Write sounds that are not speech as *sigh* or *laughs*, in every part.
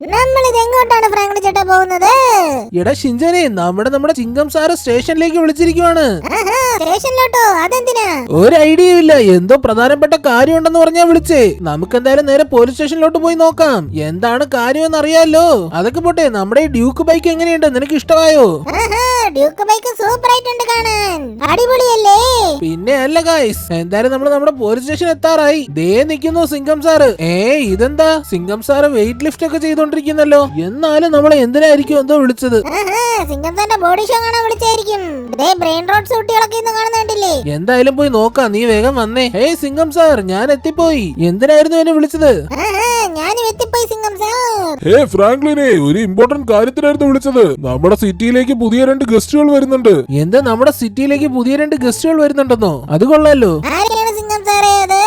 നമ്മളിത് എങ്ങോട്ടാണ് ഫ്രാങ്ക്ലി ചേട്ടാ പോകുന്നത്? എടാ ഷിഞ്ചനെ നമ്മുടെ നമ്മുടെ ചിങ്കം സാറ് സ്റ്റേഷനിലേക്ക് വിളിച്ചിരിക്കുവാണ്. ആഹാ, സ്റ്റേഷനിലോട്ടോ? അതെന്തിനാ? ഒരു ഐഡിയ ഇല്ല. എന്തോ പ്രധാനപ്പെട്ട കാര്യം ഉണ്ടെന്ന് പറഞ്ഞാ വിളിച്ചേ. നമുക്ക് എന്തായാലും നേരെ പോലീസ് സ്റ്റേഷനിലോട്ട് പോയി നോക്കാം. എന്താണ് കാര്യമെന്ന് അറിയാലോ അതൊക്കെ പോട്ടെ നമ്മുടെ ഈ ഡ്യൂക്ക് ബൈക്ക് എങ്ങനെയുണ്ട്? നിനക്ക് ഇഷ്ടമായോ? ആഹാ, ഡ്യൂക്ക് ബൈക്ക് സൂപ്പർ ആയിട്ടുണ്ട് കാണാൻ. അടിപൊളിയല്ലേ? പിന്നെ അല്ല ഗായ്സ് എന്തായാലും നമ്മൾ നമ്മുടെ പോലീസ് സ്റ്റേഷൻ എത്താറായി. ദേ നിൽക്കുന്നു സിംഗം സാറ്. ഏ ഇതെന്താ? സിംഗം സാറ് വെയിറ്റ് ലിഫ്റ്റ് ഒക്കെ ചെയ്തോണ്ടിരിക്കുന്നല്ലോ എന്നാലും നമ്മളെ എന്തിനായിരിക്കും എന്തോ വിളിച്ചത്? ആഹാ, സിംഗം സാറിന്റെ ബോഡി ഷോ കാണാൻ വിളിച്ചായിരിക്കും. ദേ ബ്രെയിൻ റോഡ് സൂട്ടികളൊക്കെ ഇന്ന് കാണുന്ന കണ്ടില്ലേ? എന്തായാലും പോയി നോക്കാം നീ വേഗം വന്നേ. ഹേ സിംഗം സാർ ഞാൻ എത്തിപ്പോയി. എന്തിനായിരുന്നു എന്നെ വിളിച്ചത്? ഞാനും എത്തിപ്പോയി സിംഗം സാർ ഹേ ഫ്രാങ്ക്ലിനെ ഒരു ഇമ്പോർട്ടന്റ് കാര്യത്തിനായിരുന്നു വിളിച്ചത്. നമ്മുടെ സിറ്റിയിലേക്ക് പുതിയ രണ്ട് ഗസ്റ്റുകൾ വരുന്നുണ്ട്. എന്താ നമ്മുടെ സിറ്റിയിലേക്ക് പുതിയ രണ്ട് ഗസ്റ്റുകൾ വരുന്നുണ്ടെന്നോ? അത് കൊള്ളാലോ. ആരെയാണ് സിംഗം സാറേ അത്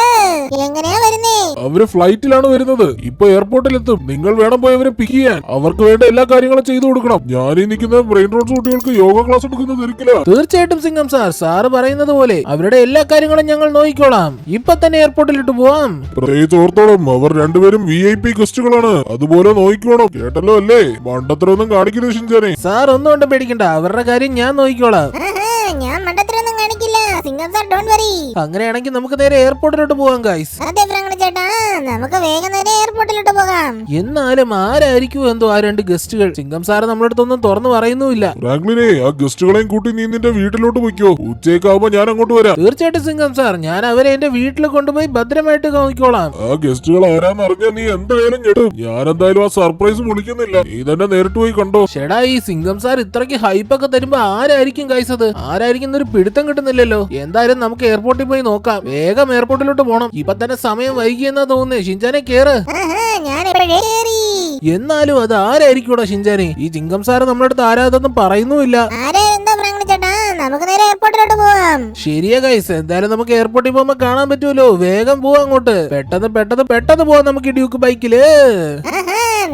എങ്ങനെയാ വരുന്നേ. അവർ ഫ്ലൈറ്റിലാണ് വരുന്നത്. ഇപ്പൊ എയർപോർട്ടിൽ എത്തും നിങ്ങൾ വേണം പോയി അവരെ പിക്ക് ചെയ്യാൻ. അവർക്ക് വേണ്ട എല്ലാ കാര്യങ്ങളും ചെയ്തു കൊടുക്കണം. ഞാൻ ഈ നിൽക്കുന്ന ബ്രെയിൻ റോഡ് കുട്ടികൾക്ക് യോഗ ക്ലാസ് എടുക്കുന്നത് തിരക്കില്ല തീർച്ചയായിട്ടും സിംഗം സാർ സാറ് പറയുന്നത് പോലെ അവരുടെ എല്ലാ കാര്യങ്ങളും ഞങ്ങൾ നോക്കിക്കോളാം. ഇപ്പൊ തന്നെ എയർപോർട്ടിലിട്ട് പോവാം. പ്രത്യേകിച്ച് ഓർത്തോളം അവർ രണ്ടുപേരും വി ഐ പി ഗസ്റ്റുകളാണ് അതുപോലെ നോക്കിക്കോണം. കേട്ടല്ലോ അല്ലേ? മണ്ടത്തരൊന്നും കാണിക്കുന്നത് ഷിഞ്ചാനെ. സാർ ഒന്നും കൊണ്ട് പേടിക്കണ്ട. അവരുടെ കാര്യം ഞാൻ നോക്കിക്കോളാം *laughs* ആഹാ, ഞാൻ മണ്ടത്തിലൊന്നും കാണിക്കില്ല സിംഗം സാർ ഡോണ്ട് വറി അങ്ങനെയാണെങ്കിൽ നമുക്ക് നേരെ എയർപോർട്ടിലോട്ട് പോവാം ഗൈസ് അതെ ഫ്രാങ്ക്ലി ചേട്ടാ. നമുക്ക് വേഗം നേരെ എയർപോർട്ടിലോട്ട് പോകാം. എന്നാലും ആരായിരിക്കും എന്തോ ആ രണ്ട് ഗസ്റ്റുകൾ? സിംഗം സാറ് നമ്മുടെ അടുത്തൊന്നും തുറന്നു പറയുന്നുമില്ല. ഫ്രാങ്ക്ലിനെ ആ ഗസ്റ്റുകളെയും കൂട്ടി നീ നിന്റെ വീട്ടിലോട്ട് പോയിക്കോ. ഉച്ചയ്ക്കാവുമ്പോ ഞാൻ അങ്ങോട്ട് വരാം. തീർച്ചയായിട്ടും സിംഗം സാർ ഞാൻ അവരെ എന്റെ വീട്ടിൽ കൊണ്ടുപോയി ഭദ്രമായിട്ട് നോക്കിക്കോളാം. ആ ഗസ്റ്റുകൾ ആരാന്ന് അറിഞ്ഞാൽ നീ എന്തായാലും ഞെട്ടും. ഞാൻ എന്തായാലും ആ സർപ്രൈസ് വിളിക്കുന്നില്ല. നീ തന്നെ നേരിട്ട് പോയി കണ്ടോ. ചേടാ ഈ സിംഗം സാർ ഇത്രയ്ക്ക് ഹൈപ്പൊക്കെ തരുമ്പോ ആരായിരിക്കും ഗൈസ് അത്? ആരായിരിക്കും എന്നൊരു പിടുത്തം കിട്ടുന്നില്ലല്ലോ. എന്തായാലും നമുക്ക് എയർപോർട്ടിൽ പോയി നോക്കാം. വേഗം എയർപോർട്ടിലോട്ട് പോണം. ഇപ്പൊ തന്നെ സമയം വൈകിയെന്നാ തോന്നുന്നേ? ഷിൻചാനെ കേറ്. എന്നാലും അത് ആരായിരിക്കൂടാ ഷിൻചാനെ? ഈ ചിങ്കം സാറ് നമ്മുടെ അടുത്ത് ആരാതൊന്നും പറയുന്നു പറയുന്നുമില്ല എന്താ നമുക്ക് നേരെ എയർപോർട്ടിലോട്ട് പോവാം. ശരിയാ ഗൈസ് എന്തായാലും നമുക്ക് എയർപോർട്ടിൽ പോകുമ്പോ കാണാൻ പറ്റുമല്ലോ. വേഗം പോവാ അങ്ങോട്ട്. പെട്ടെന്ന് പെട്ടെന്ന് പെട്ടെന്ന് പോവാം നമുക്ക് ഡ്യൂക്ക് ബൈക്കിൽ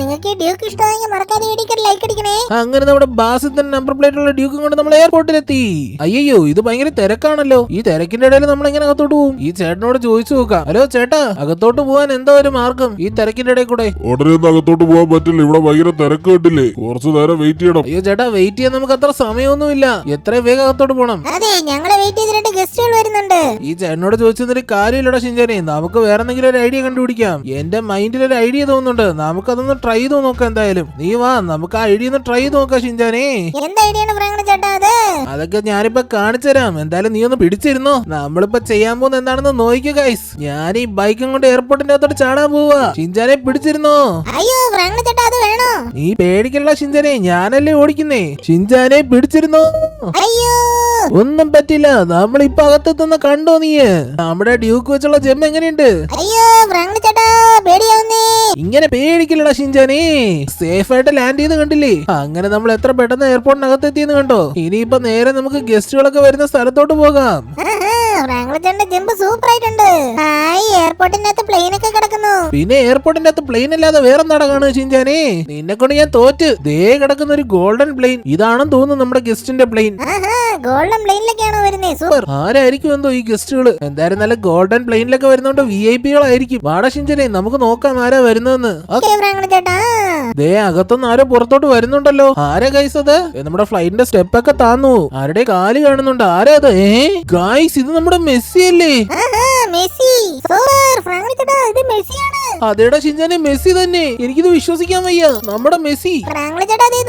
നിങ്ങൾക്ക് ഈ ഡ്യൂക്ക് ഇഷ്ടമായെങ്കിൽ മറക്കാതെ വീഡിയോക്ക് ലൈക്ക് അടിക്കണേ. അങ്ങനെ നമ്മുടെ ബാസിന്റെ നമ്പർ പ്ലേറ്റ് ഉള്ള ഡ്യൂക്കും കൊണ്ട് നമ്മൾ എയർപോർട്ടിലെത്തി അയ്യോ ഇത് ഭയങ്കര തിരക്കാണല്ലോ. ഈ തിരക്കിന്റെ ഇടയിൽ നമ്മൾ എങ്ങനെ അകത്തോട്ട് പോകും ഈ ചേട്ടനോട് ചോദിച്ചു നോക്കാം. ഹലോ ചേട്ടാ അകത്തോട്ട് പോകാൻ എന്തോ ഒരു മാർഗം? ഈ തിരക്കിന്റെ ഇടയിൽ കൂടെ. ഉടനെ ഒന്നും അകത്തോട്ട് പോകാൻ പറ്റില്ല. ഇവിടെ ഭയങ്കര തിരക്ക് കിട്ടില്ലേ കുറച്ചു നേരം വെയിറ്റ് ചെയ്യണം. അയ്യോ ചേട്ടാ വെയിറ്റ് ചെയ്യാൻ നമുക്ക് അത്ര സമയമൊന്നുമില്ല. എത്രയും വേഗം അകത്തോട്ട് പോകണം അതെ ഞങ്ങളെ വെയിറ്റ് ചെയ്തിട്ട് ഗസ്റ്റുകൾ വരുന്നുണ്ട്. ഈ ചേട്ടനോട് ചോദിച്ചതിന് കാര്യമില്ലടാ ഷിഞ്ചാനെ. നമുക്ക് വേറെ എന്തെങ്കിലും ഒരു ഐഡിയ കണ്ടുപിടിക്കാം. എന്റെ മൈൻഡിൽ ഒരു ഐഡിയ തോന്നുന്നുണ്ട്. നമുക്കതൊന്ന് ട്രൈ ചെയ്ത് നോക്ക എന്തായാലും. നീ വാ നമുക്ക് ആ ഐഡിയ ഒന്ന് ട്രൈ ചെയ്ത് നോക്കാം എന്ത് ഐഡിയ ചേട്ടാ അത്? അതൊക്കെ ഞാനിപ്പോ കാണിച്ചു തരാം. എന്തായാലും നീ ഒന്ന് പിടിച്ചിരുന്നോ? നമ്മളിപ്പോ ചെയ്യാൻ പോകുന്ന എന്താണെന്ന് നോക്കിയ ഗൈസ് ഞാൻ ഈ ബൈക്കും കൊണ്ട് എയർപോർട്ടിന്റെ അകത്തോട്ട് ചാടാൻ പോവാ. ഷിഞ്ചാനെ പിടിച്ചിരുന്നോ? അയ്യോ ചേട്ടാ അത് വേണോ? നീ പേടിക്കല്ല ഷിഞ്ചാനെ ഞാനല്ലേ ഓടിക്കുന്നേ. ഷിഞ്ചാനെ പിടിച്ചിരുന്നോ? അയ്യോ. ഒന്നും പറ്റില്ല. നമ്മൾ ഇപ്പൊ അകത്തെത്തുന്ന കണ്ടോ നീ നമ്മുടെ ഡ്യൂക്ക് വെച്ചുള്ള ജെം എങ്ങനെയുണ്ട്? അയ്യോ ഫ്രാങ്ക്ലി ചേട്ടാ പേടിയാവുന്നേ. ഇങ്ങനെ പേടിക്കില്ലടാ ഷിഞ്ചാനെ സേഫ് ആയിട്ട് ലാൻഡ് ചെയ്ത് കണ്ടില്ലേ? അങ്ങനെ നമ്മൾ എത്ര പെട്ടെന്ന് എയർപോർട്ടിനകത്ത് എത്തിയെന്ന് കണ്ടോ? ഇനിയിപ്പോ നേരെ നമുക്ക് ഗസ്റ്റുകളൊക്കെ വരുന്ന സ്ഥലത്തോട്ട് പോകാം. ജമ്പ് സൂപ്പർ ആയിട്ടുണ്ട് പ്ലെയിൻ ഒക്കെ കിടക്കുന്നു. പിന്നെ എയർപോർട്ടിന്റെ അകത്ത് പ്ലെയിൻ അല്ലാതെ വേറെ നടക്കാണ് ചിഞ്ചാനെ നിന്നെ കൊണ്ട് ഞാൻ തോറ്റ്. ദേ കിടക്കുന്ന ഒരു ഗോൾഡൻ പ്ലെയിൻ ഇതാണെന്ന് തോന്നുന്നു നമ്മുടെ ഗസ്റ്റിന്റെ പ്ലെയിൻ ഗോൾഡൻ പ്ലെയിനിലേക്കാണോ വരുന്നേ? സൂപ്പർ. ആരായിരിക്കും എന്തോ ഈ ഗസ്റ്റുകൾ എന്തായാലും നല്ല ഗോൾഡൻ പ്ലെയിനിലൊക്കെ വരുന്നോണ്ട് വി ഐ പികളായിരിക്കും വാട ഷിഞ്ചനെ നമുക്ക് നോക്കാം ആരാ വരുന്നതെന്ന്. ഓക്കെ ദേ അകത്തൊന്നും ആരോ പുറത്തോട്ട് വരുന്നുണ്ടല്ലോ. ആരാ ഗൈസ് അത്? നമ്മുടെ ഫ്ലൈറ്റിന്റെ സ്റ്റെപ്പ് ഒക്കെ താന്നു. ആരുടെ കാൽ കാണുന്നുണ്ട്? ആരാ അത്? ഏ? ഗൈസ് ഇത് നമ്മുടെ മെസ്സി അല്ലേ മെസ്സി. ഇത് മെസ്സിയാണ്. അതേടാ ഷിഞ്ചാനെ മെസ്സി തന്നെ. എനിക്കിത് വിശ്വസിക്കാൻ വയ്യ. നമ്മുടെ മെസ്സി.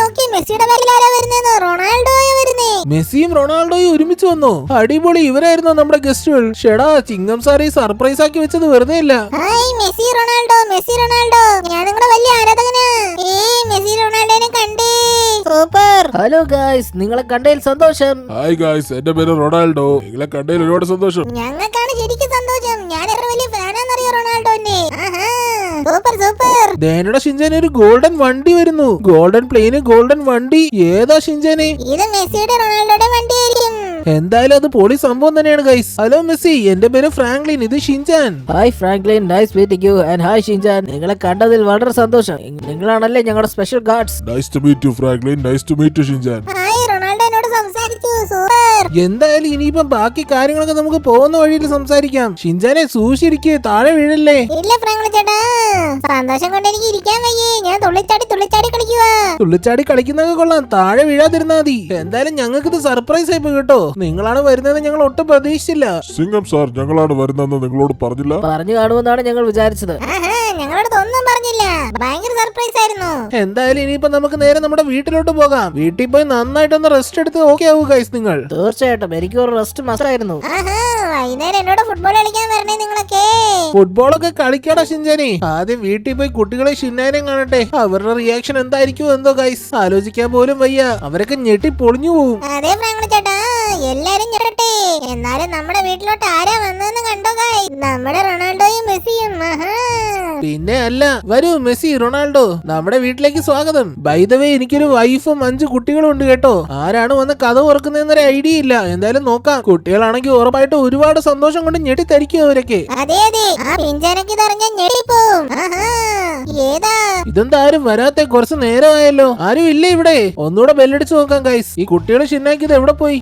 നോക്കി. മെസ്സിയുടെ വരുന്നേന്ന് റൊണാൾഡോയാ വരുന്നേ. മെസ്സിയും റൊണാൾഡോയും ഒരുമിച്ച് വന്നു. അടിപൊളി ഇവരായിരുന്നു നമ്മുടെ ഗസ്റ്റുകൾ. ഷെടാ ചിങ്ങം സാറി സർപ്രൈസ് ആക്കി വെച്ചത് വെറുതെ അല്ല. Messi Ronaldo. Messi Ronaldo. ഞാൻ നിങ്ങളുടെ വലിയ ആരാധകനാ. ഏ മെസ്സി റൊണാൾഡോനെ കണ്ടേ. സൂപ്പർ. ഹലോ ഗായ്സ് നിങ്ങളെ കണ്ടതിൽ സന്തോഷം. ഹായ് ഗായ്സ് എന്റെ പേര് റൊണാൾഡോ. നിങ്ങളെ കണ്ടതിൽ ഒരുപാട് സന്തോഷം. ഞങ്ങൾക്കാണ് ശരിക്കും സന്തോഷം. ഞാൻ എത്ര വലിയ ഫാനാന്നറിയോ റൊണാൾഡോന്റെ ആഹാ സൂപ്പർ സൂപ്പർ. ദേനയുടെ ഷിഞ്ചാനെ ഒരു ഗോൾഡൻ വണ്ടി വരുന്നു. ഗോൾഡൻ പ്ലെയിന് ഗോൾഡൻ വണ്ടി. ഏതാ ഷിഞ്ചാനെ ഇത് മെസ്സിയുടെ റൊണാൾഡോയുടെ വണ്ടിയായിരിക്കും. എന്തായാലും അത് പൊളി സംഭവം തന്നെയാണ് ഗൈസ് ഹലോ മെസ്സി. എന്റെ പേര് ഫ്രാങ്ക്ലിൻ. ഇത് Shinchan. Hi Franklin nice meeting you and hi Shinchan നിങ്ങളെ കണ്ടതിൽ വളരെ സന്തോഷം. നിങ്ങളാണല്ലേ ഞങ്ങളുടെ special guards nice to meet you Franklin nice to meet you Shinchan hi Ronaldo എന്നോട് സംസാരിച്ചു സൂപ്പർ എന്തായാലും ഇനിയിപ്പം ബാക്കി കാര്യങ്ങളൊക്കെ നമുക്ക് പോകുന്ന വഴിയിൽ സംസാരിക്കാം. ഷിൻചാനെ സൂക്ഷിരിക്കുക താഴെ വീഴല്ലേ? ഇല്ല ഫ്രാങ്ക്ലി ചേട്ടാ. സന്തോഷം കൊണ്ട് എനിക്ക് ഇരിക്കാൻ വയ്യേ. ഞാൻ തുള്ളിച്ചാടി തുള്ളിച്ചാടി കളിക്കുക തുള്ളിച്ചാടി കളിക്കുന്നൊക്കെ കൊള്ളാം. താഴെ വീഴാതിരുന്നാ മതി. എന്തായാലും ഞങ്ങൾക്ക് ഇത് സർപ്രൈസ് ആയിപ്പോ കേട്ടോ. നിങ്ങളാണ് വരുന്നത് ഞങ്ങൾ ഒട്ടും പ്രതീക്ഷിച്ചില്ല. സിംഗം സാർ ഞങ്ങളാണ് വരുന്നതെന്ന് നിങ്ങളോട് പറഞ്ഞില്ല? പറഞ്ഞു കാണുമെന്നാണ് ഞങ്ങൾ വിചാരിച്ചത്. ആഹാ. ഞങ്ങളോട് ഒന്നും പറഞ്ഞില്ല. ഭയങ്കര സർപ്രൈസ് ആയിരുന്നു. എന്തായാലും ഇനിയിപ്പോ നമുക്ക് നേരെ നമ്മുടെ വീട്ടിലോട്ട് പോകാം. വീട്ടിൽ പോയി നന്നായിട്ടൊന്ന് റെസ്റ്റ് എടുത്ത് ഓക്കെ ആവൂ ഗൈസ് നിങ്ങൾ. തീർച്ചയായിട്ടും. എനിക്ക് ഒരു റെസ്റ്റ് മസ്റ്റായിരുന്നു ആഹാ വൈകുന്നേരം എന്നോട് ഫുട്ബോൾ കളിക്കാൻ വരണേ നിങ്ങളൊക്കെ. ഫുട്ബോളൊക്കെ കളിക്കണ ഷിൻജാനെ ആദ്യം വീട്ടിൽ പോയി കുട്ടികളെ ഷിന്നാനും കാണട്ടെ. അവരുടെ റിയാക്ഷൻ എന്തായിരിക്കും എന്തോ ഗൈസ് ആലോചിക്കാൻ പോലും വയ്യ. അവരൊക്കെ ഞെട്ടി പൊളിഞ്ഞു പോവും. അതെ ചേട്ടാ എല്ലാരും ഞെട്ടട്ടെ. എന്നാലും നമ്മുടെ വീട്ടിലോട്ട് ആരാ വന്നതെന്ന് കണ്ടോ ഗൈസ് നമ്മുടെ റൊണാൾഡോയും മെസ്സിയും. ആഹാ. പിന്നെ അല്ല വരൂ മെസ്സി റൊണാൾഡോ. നമ്മുടെ വീട്ടിലേക്ക് സ്വാഗതം. ബൈദവേ എനിക്കൊരു വൈഫും അഞ്ച് കുട്ടികളും ഉണ്ട് കേട്ടോ. ആരാണ് വന്ന് കഥ ഓർക്കുന്നതെന്നൊരു ഐഡിയ ഇല്ല. എന്തായാലും നോക്കാം. കുട്ടികളാണെങ്കിൽ ഉറപ്പായിട്ട് ഒരുപാട് സന്തോഷം കൊണ്ട് ഞെട്ടിത്തരിക്കും അവരൊക്കെ. അതെ അതെ. ആ പിഞ്ചാനൊക്കെ ഇതറിഞ്ഞാൽ ഞെട്ടിപ്പോവും ആഹാ. ഏതാ? ഇതെന്താ ആരും വരാത്ത കുറച്ച് നേരമായല്ലോ. ആരും ഇല്ല ഇവിടെ? ഒന്നുകൂടെ ബെല്ലടിച്ച് നോക്കാം ഗൈസ് ഈ കുട്ടികളെ ഷിന്നാക്കിയത് എവിടെ പോയി?